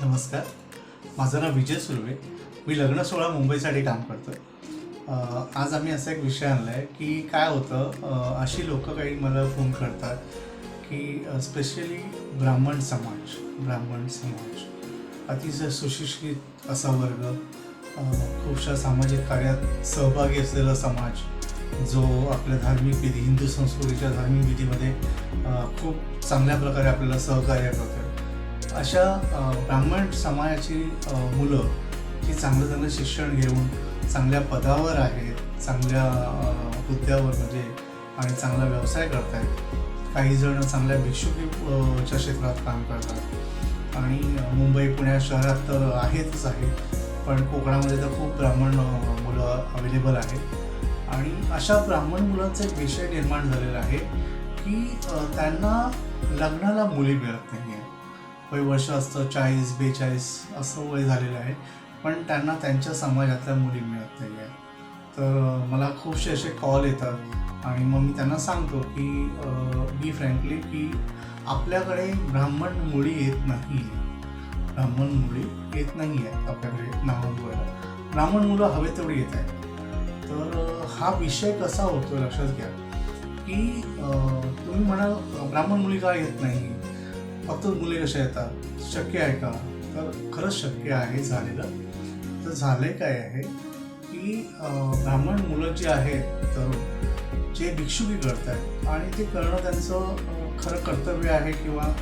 नमस्कार. माझं नाव विजय सुर्वे. मी लग्न सोहळा मुंबईसाठी काम करतो आज आम्ही असा एक विषय आणला आहे की काय होतं अशी लोक काही मला फोन करतात की स्पेशली ब्राह्मण समाज ब्राह्मण समाज. अतिशय सुशिक्षित असा वर्ग खूपशा सामाजिक कार्यात सहभागी असलेला समाज जो आपल्या धार्मिक विधी हिंदू संस्कृतीच्या धार्मिक विधीमध्ये खूप चांगल्या प्रकारे आपल्याला सहकार्य करतो अशा ब्राह्मण समाजाची मुलं जी चांगलं चांगलं शिक्षण घेऊन चांगल्या पदावर आहेत चांगल्या हुद्द्यावर म्हणजे आणि चांगला व्यवसाय करत आहेत काही जण चांगल्या भिक्षुकीच्या च्या क्षेत्रात काम करतात. आणि मुंबई पुण्या शहरात तर आहेतच आहे पण कोकणामध्ये तर खूप ब्राह्मण मुलं अवेलेबल आहेत. आणि अशा ब्राह्मण मुलांचा एक विषय निर्माण झालेला आहे की त्यांना लग्नाला मुली मिळत नाही वय वर्ष असतं चाळीस बेचाळीस असं वय झालेलं आहे. पण त्यांना त्यांच्या समाजातल्या मुली मिळत नाही आहे तर मला खूपसे असे कॉल येतात आणि मग मी त्यांना सांगतो की बी फ्रँकली की आपल्याकडे ब्राह्मण मुली येत नाही आहे ब्राह्मण मुली येत नाही आहेत आपल्याकडे नाव ब्राह्मण मुलं हवे तेवढी येत आहेत. तर हा विषय कसा होतो लक्षात घ्या. की तुम्ही म्हणाल ब्राह्मण मुली का येत नाही फक्त मुली कशा येतात? शक्य आहे का? तर खरंच शक्य आहे झालेलं. तर झालंय काय आहे की ब्राह्मण मुलं जी आहेत तरुण जे भिक्षुकी करत आहेत आणि ते करणं त्यांचं खरं कर्तव्य आहे किंवा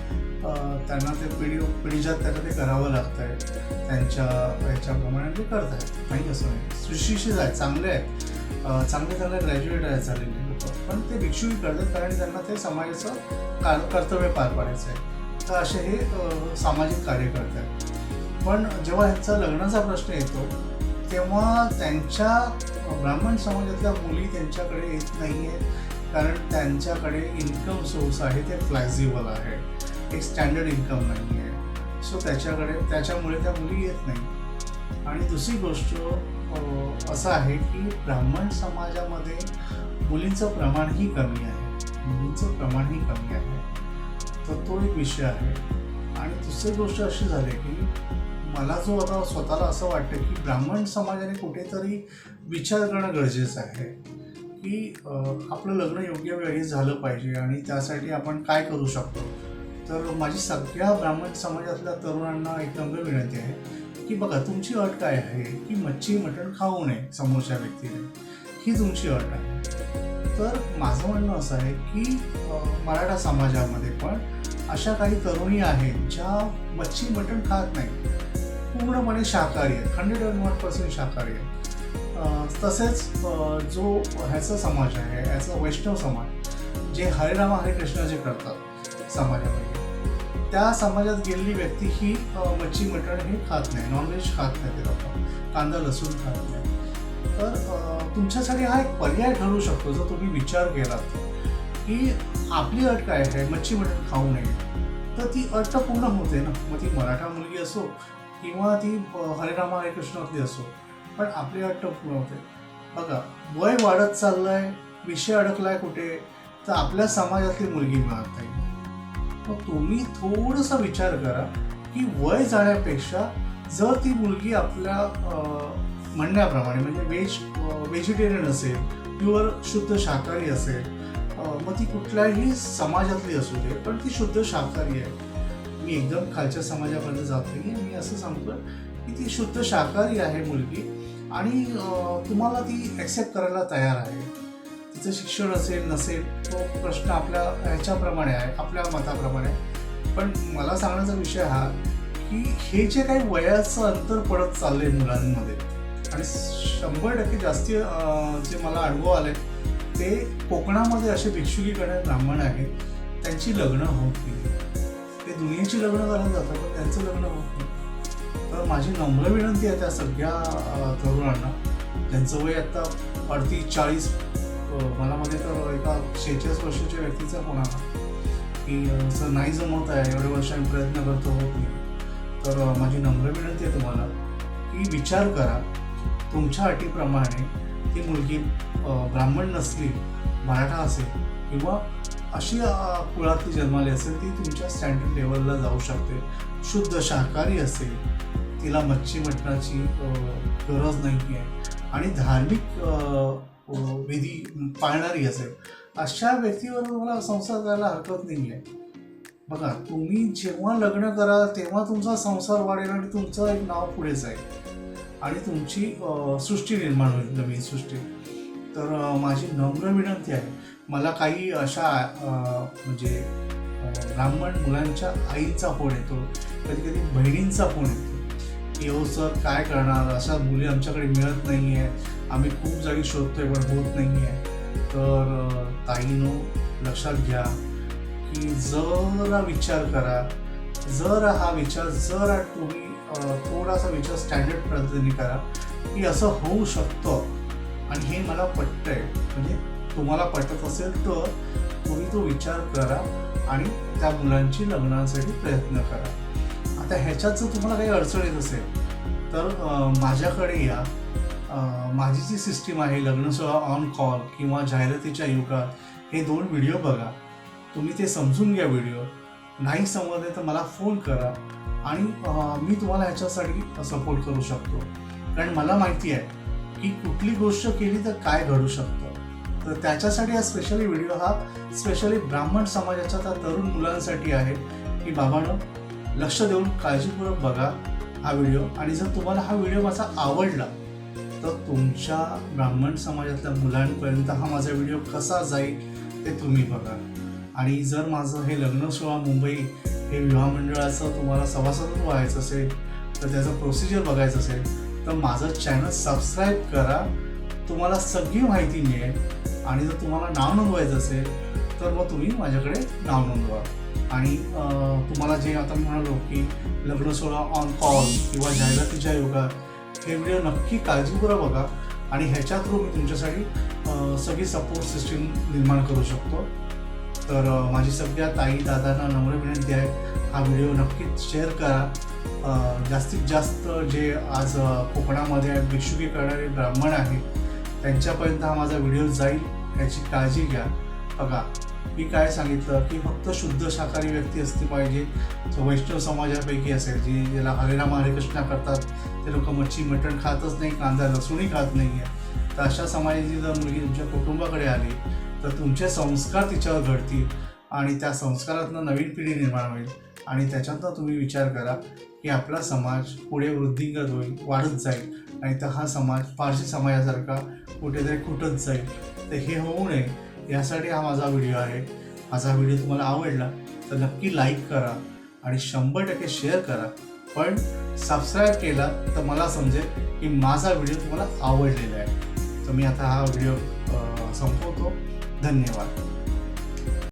त्यांना ते पिढी पिढीजात त्यांना ते करावं लागतं आहे त्यांच्या ह्याच्याप्रमाणे ते करत आहेत काही असं नाही सुशिक्षित आहेत चांगले आहेत. चांगले चांगले ग्रॅज्युएट आहेत झालेले लोक. पण ते भिक्षुकी करतात कारण त्यांना ते समाजाचं कर्तव्य पार पाडायचं आहे. तर असे हे सामाजिक कार्य करतात पण जेव्हा ह्यांचा लग्नाचा प्रश्न येतो तेव्हा त्यांच्या ब्राह्मण समाजातल्या मुली त्यांच्याकडे येत नाही आहेत कारण त्यांच्याकडे इन्कम सोर्स आहे ते फ्लॅक्झिबल आहे. एक स्टँडर्ड इन्कम नाही आहे सो त्याच्याकडे त्याच्यामुळे त्या मुली येत नाही आणि दुसरी गोष्ट असं आहे की ब्राह्मण समाजामध्ये मुलींचं प्रमाणही कमी आहे. मुलींचं प्रमाणही कमी आहे. तर तो एक विषय आहे. आणि दुसरी गोष्ट अशी झाली की मला जो आता स्वतःला असं वाटतं की ब्राह्मण समाजाने कुठेतरी विचार करणं गरजेचं आहे की आपलं लग्न योग्य वेळी झालं पाहिजे आणि त्यासाठी आपण काय करू शकतो. तर माझी सगळ्या ब्राह्मण समाजातल्या तरुणांना एक नम्र विनंती आहे की बघा तुमची अट काय आहे? की मच्छी मटण खाऊ नये समोरच्या व्यक्तीने. ही तुमची अट आहे. तर माझं म्हणणं असं आहे की मराठा समाजामध्ये पण अशा काही तरुणी आहेत ज्या मच्छी मटण खात नाही पूर्णपणे शाकाहारी आहेत. हंड्रेड अँड वन पर्सेंट शाकाहारी आहेत. तसेच जो ह्याचा समाज आहे ह्याचा वैष्णव समाज जे हरेरामा हरे जे करतात समाजामध्ये त्या समाजात गेलेली व्यक्ती ही मच्छी मटण हे खात नाही. नॉनव्हेज खात नाही ते लोक. कांदा लसूण खात नाही. तर तुमच्यासाठी हा एक पर्याय ठरू शकतो जर तुम्ही विचार केलात. की आपली अट काय आहे? मच्छी मटण खाऊ नये. तर ती अट तर पूर्ण होते ना. मग ती मराठा मुलगी असो किंवा ती अं, हरेरामा हरे कृष्णातली असो पण आपली अट तर पूर्ण होते. बघा वय वाढत चाललंय विषय अडकलाय कुठे तर आपल्या समाजातली मुलगी मिळत नाही मग तुम्ही थोडंसं विचार करा की वय जाण्यापेक्षा जर ती मुलगी आपल्या म्हणण्याप्रमाणे म्हणजे वेज वेजिटेरियन असेल प्युअर शुद्ध शाकाहारी असेल मग ती कुठल्याही समाजातली असू दे पण ती शुद्ध शाकाहारी आहे. मी एकदम खालच्या समाजापर्यंत जात नाही मी असं सांगतो की ती शुद्ध शाकाहारी आहे मुलगी आणि तुम्हाला ती ॲक्सेप्ट करायला तयार आहे. तिचं शिक्षण असेल नसेल तो प्रश्न आपल्या ह्याच्याप्रमाणे आहे आपल्या मताप्रमाणे पण मला सांगण्याचा विषय हा की हे जे काही वयाचं अंतर पडत चाललंय मुलांमध्ये आणि शंभर टक्के जास्ती जे मला अनुभव आले ते कोकणामध्ये असे भिक्षुकीकडे ब्राह्मण आहेत त्यांची लग्न होत नाही ते दुनियेची लग्न झालं जातात पण त्यांचं लग्न होत नाही तर माझी नम्र विनंती आहे त्या सगळ्या तरुणांना त्यांचं वय आता अडतीस चाळीस मला मध्ये तर एका शेहेचाळीस वर्षाच्या व्यक्तीचा फोन आला की असं नाही जमवत आहे एवढ्या वर्षांनी प्रयत्न करतो होत नाही. तर माझी नम्र विनंती आहे तुम्हाला की विचार करा तुमच्या अटीप्रमाणे ती मुलगी ब्राह्मण नसली मराठा असेल किंवा अशी कुळात कुळातली जन्माली असेल ती तुमच्या स्टँडर्ड लेवलला जाऊ शकते. शुद्ध शाकाहारी असेल तिला मच्छी मटणाची गरज नाही आहे आणि धार्मिक विधी पाळणारी असेल अशा व्यक्तीवर तुम्हाला संसार करायला हरकत नाही आहे बघा तुम्ही जेव्हा लग्न कराल तेव्हा तुमचा संसार वाढेल आणि तुमचं एक नाव पुढे जाईल. आणि तुमची सृष्टी निर्माण होईल नवीन सृष्टी. तर माझी नम्र विनंती आहे मला काही अशा म्हणजे ब्राह्मण मुलांच्या आईचा फोन येतो कधी कधी बहिणींचा फोन येतो की हो सर काय करणार? अशा मुली आमच्याकडे मिळत नाही आहे आम्ही खूप जागी शोधतोय पण होत नाही आहे तर ताईनो लक्षात घ्या की जरा विचार करा. जर हा विचार जर तुम्ही थोडासा विचार स्टँडर्ड पद्धतीने करा की असं होऊ शकतं. आणि हे मला पटतंय. म्हणजे तुम्हाला पटत असेल तर तुम्ही तो विचार करा आणि त्या मुलांची लग्नासाठी प्रयत्न करा. आता ह्याच्यात जर तुम्हाला काही अडचण येत असेल तर माझ्याकडे या. माझी जी सिस्टीम आहे लग्नसोहळा ऑन कॉल किंवा जाहिरातीच्या युगात हे दोन व्हिडिओ बघा. तुम्ही ते समजून घ्या व्हिडिओ नाही समजले तर मला फोन करा. आणि मी तुम्हाला ह्याच्यासाठी सपोर्ट करू शकतो. कारण मला माहिती आहे की कुठली गोष्ट केली तर काय घडू शकतं. तर त्याच्यासाठी हा स्पेशली व्हिडिओ हा स्पेशली ब्राह्मण समाजाच्या त्या तरुण मुलांसाठी आहे की बाबांनो लक्ष देऊन काळजीपूर्वक बघा हा व्हिडिओ आणि जर तुम्हाला हा व्हिडिओ माझा आवडला तर तुमच्या ब्राह्मण समाजातल्या मुलांपर्यंत हा माझा व्हिडिओ कसा जाईल ते तुम्ही बघा. आणि जर माझं हे लग्न सोहळा मुंबई हे विवाह मंडळाचं तुम्हाला सभासद व्हायचं असेल तर त्याचं प्रोसिजर बघायचं असेल तर माझं चॅनल सबस्क्राईब करा. तुम्हाला सगळी माहिती मिळेल. आणि जर तुम्हाला नाव नोंदवायचं असेल तर मग तुम्ही माझ्याकडे नाव नोंदवा. आणि तुम्हाला जे आता मी म्हणालो की लग्न सोहळा ऑन कॉल किंवा जाहिरातीच्या युगात हे व्हिडिओ नक्की काळजीपूर्वक बघा. आणि ह्याच्या थ्रू मी तुमच्यासाठी सगळी सपोर्ट सिस्टीम निर्माण करू शकतो. तर माझी सगळ्या ताई दादांना नम्र विनंती आहे. हा व्हिडिओ नक्कीच शेअर करा. जास्तीत जास्त जे आज कोकणामध्ये भिक्षुकी करणारे ब्राह्मण आहेत त्यांच्यापर्यंत हा माझा व्हिडिओ जाईल याची काळजी घ्या. बघा मी काय सांगितलं की फक्त शुद्ध शाकाहारी व्यक्ती असली पाहिजे. जो वैष्णव समाजापैकी असेल जी ज्याला हरे राम करतात ते लोक मच्छी मटण खातच नाही कांदा लसूणही खात नाही आहे तर अशा समाजाची जर मुलगी तुमच्या कुटुंबाकडे आली तर तुमचे संस्कार तिच्यावर घडतील आणि त्या संस्कारातनं नवीन पिढी निर्माण होईल. आणि त्याच्यातनं तुम्ही विचार करा की आपला समाज पुढे वृद्धिंगत होईल वाढत जाईल. आणि तर हा समाज पारशी समाजासारखा कुठेतरी खुटत जाईल. तर हे होऊ नये. यासाठी हा माझा व्हिडिओ आहे. माझा व्हिडिओ तुम्हाला आवडला तर नक्की लाईक करा आणि शंभर टक्के शेअर करा. पण सबस्क्राईब केला तर मला समजेल की माझा व्हिडिओ तुम्हाला आवडलेला आहे. तर मी आता हा व्हिडिओ संपवतो. धन्यवाद.